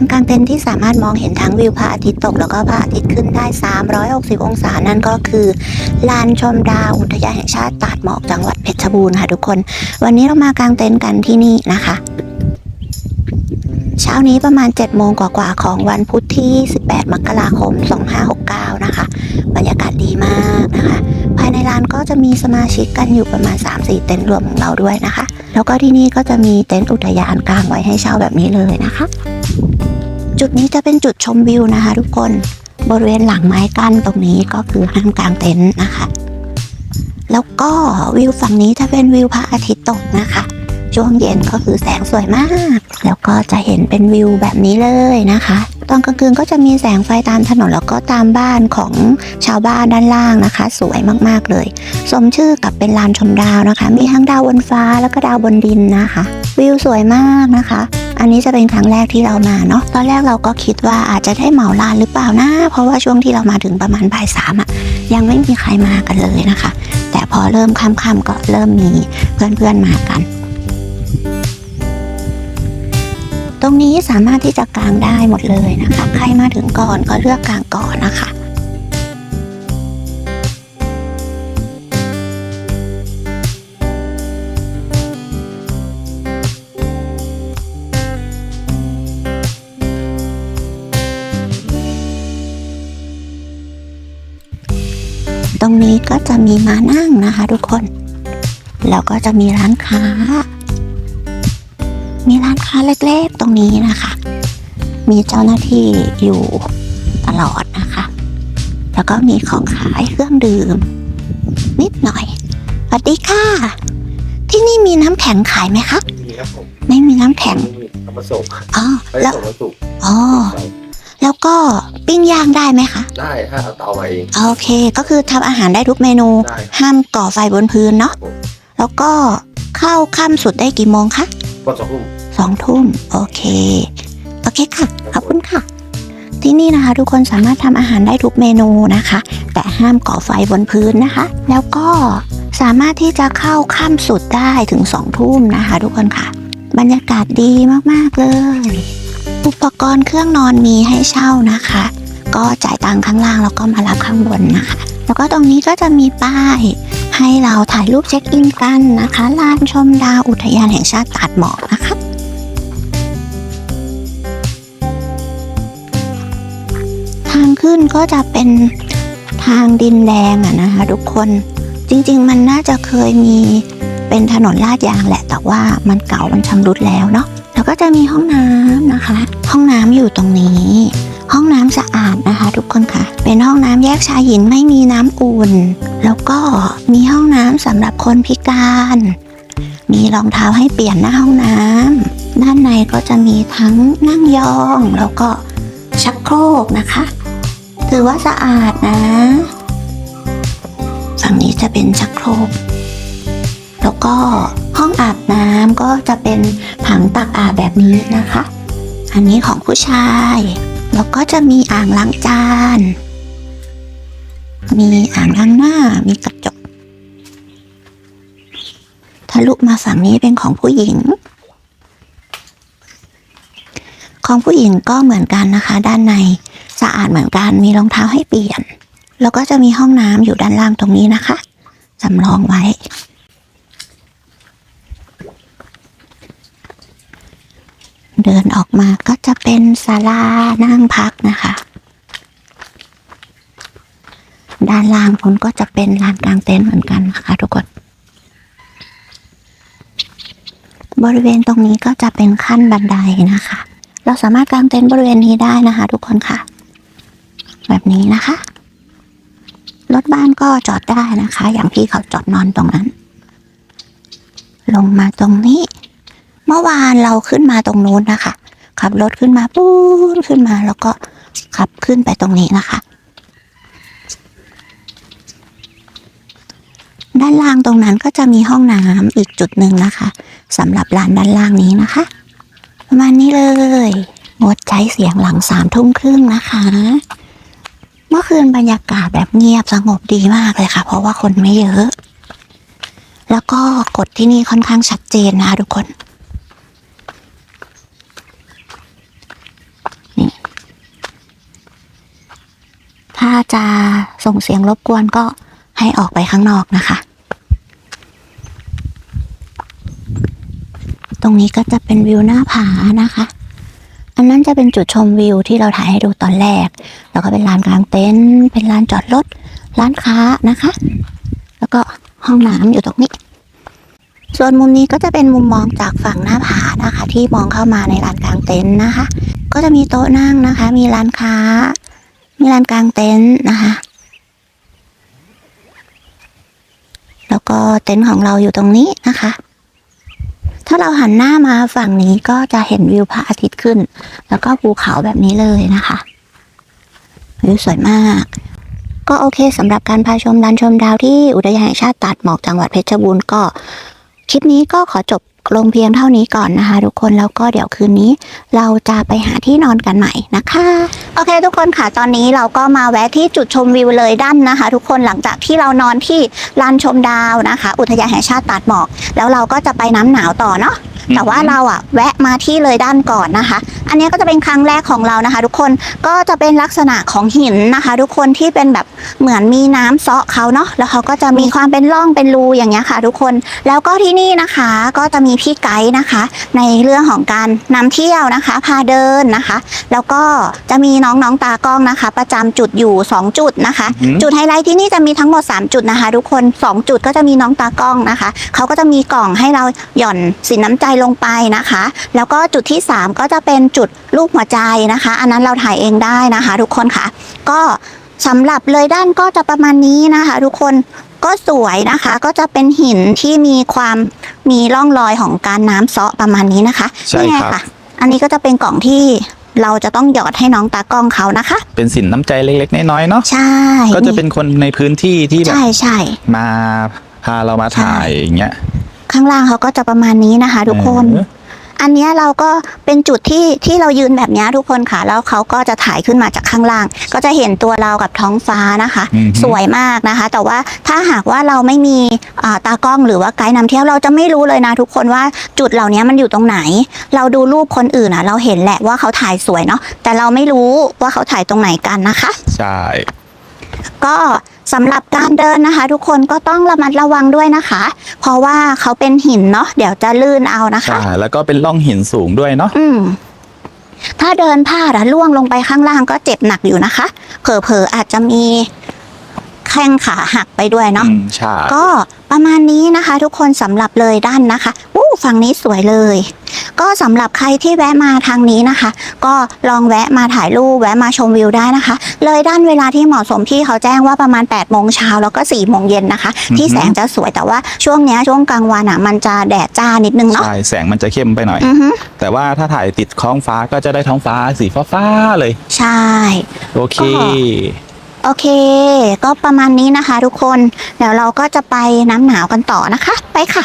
านกางเต็นท์ที่สามารถมองเห็นทั้งวิวพระอาทิตย์ตกแล้วก็พระอาทิตย์ขึ้นได้ 360 องศานั่นก็คือ ลานชมดาวอุทยานแห่งชาติตาดหมอกจังหวัดเพชรบูรณ์ค่ะทุกคน วันนี้เรามากางเต็นท์กันที่นี่นะคะเช้านี้ประมาณ 7 โมงกว่าๆของวันพุธที่ 18 มกราคม 2569 นะคะ บรรยากาศดีมากนะคะ ภายในร้านก็จะมีสมาชิกกันอยู่ประมาณ 3-4 เต็นท์รวมของเราด้วยนะคะ แล้วก็ที่นี่ก็จะมีเต็นท์อุทยานกลางไว้ให้เช่าแบบนี้เลยนะคะ จุดนี้จะเป็นจุดชมวิวนะคะ ทุกคนบริเวณหลังไม้กั้นตรงนี้ก็คือห้ามกลางเต็นท์นะคะ แล้วก็วิวฝั่งนี้จะเป็นวิวพระอาทิตย์ตกนะคะ ช่วงเย็นก็คือแสงสวยมาก แล้วก็จะเห็นเป็นวิวแบบนี้เลยนะคะ ตอนกลางคืนก็จะมีแสงไฟตามถนนแล้วก็ตามบ้านของชาวบ้านด้านล่างนะคะ สวยมากๆเลย สมชื่อกับเป็นลานชมดาวนะคะ มีทั้งดาวบนฟ้าแล้วก็ดาวบนดินนะคะ วิวสวยมากนะคะ อันนี้จะเป็นครั้งแรกที่เรามาเนาะตอนแรกเราก็คิดว่าอาจจะได้เหมาลานหรือเปล่านะ เพราะว่าช่วงที่เรามาถึงประมาณบ่ายสามอะยังไม่มีใครมากันเลยนะคะ แต่พอเริ่มค่ำๆก็เริ่มมีเพื่อนๆมากันตรงนี้สามารถที่จะกางได้หมดเลยนะคะ ใครมาถึงก่อนก็เลือกกางก่อนนะคะ ตรงนี้ก็จะมีมานั่งนะคะ ทุกคน แล้วก็จะมีร้านค้า มีร้านค้าเล็กๆตรงนี้นะคะ มีเจ้าหน้าที่อยู่ตลอดนะคะ แล้วก็มีของขายเครื่องดื่ม นิดหน่อยสวัสดีค่ะ ที่นี่มีน้ำแข็งขายไหมคะ มีครับผมไม่มีน้ำแข็งทำมาส่งอ๋อไม่แล้ว ส่งมาสุกอ๋อ แล้วก็ปิ้งย่างได้ไหมคะ ได้ถ้าเอาเตามาเอง โอเค ก็คือทำอาหารได้ทุกเมนู ได้ห้ามก่อไฟบนพื้นเนาะครับผมแล้วก็เข้าค่ำสุดได้กี่โมงคะ ก็สองทุ่ม สองทุ่มโอเค โอเคค่ะ ขอบคุณค่ะ ที่นี่นะคะ ทุกคนสามารถทำอาหารได้ทุกเมนูนะคะ แต่ห้ามก่อไฟบนพื้นนะคะ แล้วก็สามารถที่จะเข้าข้ามสุดได้ถึงสองทุ่มนะคะ ทุกคนค่ะ บรรยากาศดีมาก ๆ เลย อุปกรณ์เครื่องนอนมีให้เช่านะคะ ก็จ่ายตังค์ข้างล่างแล้วก็มารับข้างบนนะคะ แล้วก็ตรงนี้ก็จะมีป้าย ให้เราถ่ายรูปเช็คอินกันนะคะลานชมดาวอุทยานแห่งชาติตาดหมอกนะคะทางขึ้นก็จะเป็นทางดินแดงอะนะคะทุกคนจริงๆ มันน่าจะเคยมีเป็นถนนลาดยางแหละ แต่ว่ามันเก่ามันชำรุดแล้วเนาะ แล้วก็จะมีห้องน้ำนะคะ ห้องน้ำอยู่ตรงนี้ ห้องน้ำสะอาดนะคะ ทุกคนค่ะ เป็นห้องน้ำแยกชายหญิงไม่มีน้ำอุ่น แล้วก็มีห้องน้ำสำหรับคนพิการ มีรองเท้าให้เปลี่ยนหน้าห้องน้ำด้านในก็จะมีทั้งนั่งยองแล้วก็ชักโครกนะคะ ถือว่าสะอาดนะ ฝั่งนี้จะเป็นชักโครก แล้วก็ห้องอาบน้ำก็จะเป็นถังตัก แบบนี้นะคะ อันนี้ของผู้ชาย แล้วก็จะมีอ่างล้างจาน มีอ่างล้างหน้า มีกระจก ทะลุมาฝั่งนี้เป็นของผู้หญิง ของผู้หญิงก็เหมือนกันนะคะ ด้านในสะอาดเหมือนกัน มีรองเท้าให้เปลี่ยน แล้วก็จะมีห้องน้ำอยู่ด้านล่างตรงนี้นะคะ สำรองไว้ เดินออกมาก็จะเป็นศาลานั่งพักนะคะ ด้านล่างคนก็จะเป็นลานกลางเต็นท์เหมือนกันนะคะ ทุกคนบริเวณตรงนี้ก็จะเป็นขั้นบันไดนะคะ เราสามารถกางเต็นท์บริเวณนี้ได้นะคะ ทุกคนค่ะ แบบนี้นะคะ รถบ้านก็จอดได้นะคะ อย่างพี่เขาจอดนอนตรงนั้น ลงมาตรงนี้ เมื่อวานเราขึ้นมาตรงนู้นนะคะ ขับรถขึ้นมาปู๊ดขึ้นมาแล้วก็ขับขึ้นไปตรงนี้นะคะ ด้านล่างตรงนั้นก็จะมีห้องน้ำอีกจุดหนึ่งนะคะสำหรับลานด้านล่างนี้นะคะ ประมาณนี้เลยงดใช้เสียงหลังสามทุ่มครึ่งนะคะ เมื่อคืนบรรยากาศแบบเงียบสงบดีมากเลยค่ะ เพราะว่าคนไม่เยอะ แล้วก็กฎที่นี่ค่อนข้างชัดเจนนะคะทุกคนาจะส่งเสียงรบกวนก็ให้ออกไปข้างนอกนะคะ ตรงนี้ก็จะเป็นวิวหน้าผานะคะ อันนั้นจะเป็นจุดชมวิวที่เราถ่ายให้ดูตอนแรก แล้วก็เป็นลานกลางเต็นท์เป็นลานจอดรถ ร้านค้านะคะ แล้วก็ห้องน้ำอยู่ตรงนี้ ส่วนมุมนี้ก็จะเป็นมุมมองจากฝั่งหน้าผานะคะ ที่มองเข้ามาในลานกลางเต็นท์นะคะ ก็จะมีโต๊ะนั่งนะคะ มีร้านค้า มีลานกลางเต็นท์นะคะ แล้วก็เต็นท์ของเราอยู่ตรงนี้นะคะ ถ้าเราหันหน้ามาฝั่งนี้ก็จะเห็นวิวพระอาทิตย์ขึ้น แล้วก็ภูเขาแบบนี้เลยนะคะ วิวสวยมาก ก็โอเคสำหรับการพาชมลานชมดาวที่อุทยานแห่งชาติตาดหมอกจังหวัดเพชรบูรณ์ก็คลิปนี้ก็ขอจบ ลงเพียงเท่านี้ก่อนนะคะ ทุกคนแล้วก็เดี๋ยวคืนนี้ เราจะไปหาที่นอนกันใหม่นะคะ โอเค ทุกคนค่ะตอนนี้เราก็มาแวะที่จุดชมวิวเลยด้านนะคะ ทุกคนหลังจากที่เรานอนที่ลานชมดาวนะคะ อุทยานแห่งชาติตาดหมอก แล้วเราก็จะไปน้ำหนาวต่อเนาะแต่ว่าเราอะแวะมาที่เลยด้านก่อนนะคะ อันนี้ก็จะเป็นครั้งแรกของเรานะคะ ทุกคนก็จะเป็นลักษณะของหินนะคะ ทุกคนที่เป็นแบบเหมือนมีน้ำเซาะเขาเนาะแล้วเขาก็จะมีความเป็นร่องเป็นรูอย่างเงี้ยค่ะ ทุกคนแล้วก็ที่นี่นะคะก็จะมีพี่ไกด์นะคะ ในเรื่องของการนำเที่ยวนะคะ พาเดินนะคะ แล้วก็จะมีน้องๆตากล้องนะคะ ประจำจุดอยู่ 2 จุดนะคะอืมจุดไฮไลท์ที่นี่จะมีทั้งหมด 3 จุดนะคะ ทุกคน 2 จุดก็จะมีน้องตากล้องนะคะเขาก็จะมีกล่องให้เราหย่อนสินน้ำใจลงไปนะคะ แล้วก็จุดที่ 3 ก็จะเป็นจุดรูปหัวใจนะคะ อันนั้นเราถ่ายเองได้นะคะ ทุกคนค่ะ ก็สำหรับเลยด้านก็จะประมาณนี้นะคะ ทุกคนก็สวยนะคะ ก็จะเป็นหินที่มีความมีร่องรอยของการน้ำเซาะประมาณนี้นะคะใช่นี่ไงครับค่ะ อันนี้ก็จะเป็นกล่องที่เราจะต้องหยอดให้น้องตากล้องเขานะคะ เป็นสินน้ำใจเล็กๆน้อยๆเนาะใช่ ก็จะเป็นคนในพื้นที่ที่แบบใช่ใช่มาพาเรามาถ่ายอย่างเงี้ยข้างล่างเขาก็จะประมาณนี้นะคะ ทุกคนเอออันเนี้ยเราก็เป็นจุดที่ที่เรายืนแบบเนี้ยทุกคนค่ะ แล้วเขาก็จะถ่ายขึ้นมาจากข้างล่าง ก็จะเห็นตัวเรากับท้องฟ้านะคะอือฮึสวยมากนะคะ แต่ว่าถ้าหากว่าเราไม่มีอ่าตากล้องหรือว่าไกด์นำเที่ยวเราจะไม่รู้เลยนะทุกคนว่าจุดเหล่านี้มันอยู่ตรงไหน เราดูรูปคนอื่นอะ เราเห็นแหละว่าเขาถ่ายสวยเนาะแต่เราไม่รู้ว่าเขาถ่ายตรงไหนกันนะคะ ใช่ก็ สำหรับการเดินนะคะ ทุกคนก็ต้องระมัดระวังด้วยนะคะ เพราะว่าเขาเป็นหินเนาะเดี๋ยวจะลื่นเอานะคะใช่แล้วก็เป็นร่องหินสูงด้วยเนาะอืม ถ้าเดินพลาดอะล่วงลงไปข้างล่างก็เจ็บหนักอยู่นะคะ เผลอๆอาจจะมีแข้งขาหักไปด้วยเนาะ อืมใช่ก็ประมาณนี้นะคะ ทุกคนสำหรับเลยด้านนะคะอู้ฝั่งนี้สวยเลย ก็สำหรับใครที่แวะมาทางนี้นะคะ ก็ลองแวะมาถ่ายรูปแวะมาชมวิวได้นะคะ เลยด้านเวลาที่เหมาะสมที่เขาแจ้งว่าประมาณ8ปดโมงเช้าแล้วก็4ี่โมงเย็นนะคะ ที่แสงจะสวยแต่ว่าช่วงเนี้ยช่วงกลางวันอะมันจะแดดจ้านิดนึงเนาะ ใช่แสงมันจะเข้มไปหน่อย อือฮึ แต่ว่าถ้าถ่ายติดท้องฟ้าก็จะได้ท้องฟ้าสีฟ้าๆเลย ใช่ โอเค ก็ โอเค ก็ประมาณนี้นะคะทุกคน เดี๋ยวเราก็จะไปน้ำหนาวกันต่อนะคะ ไปค่ะ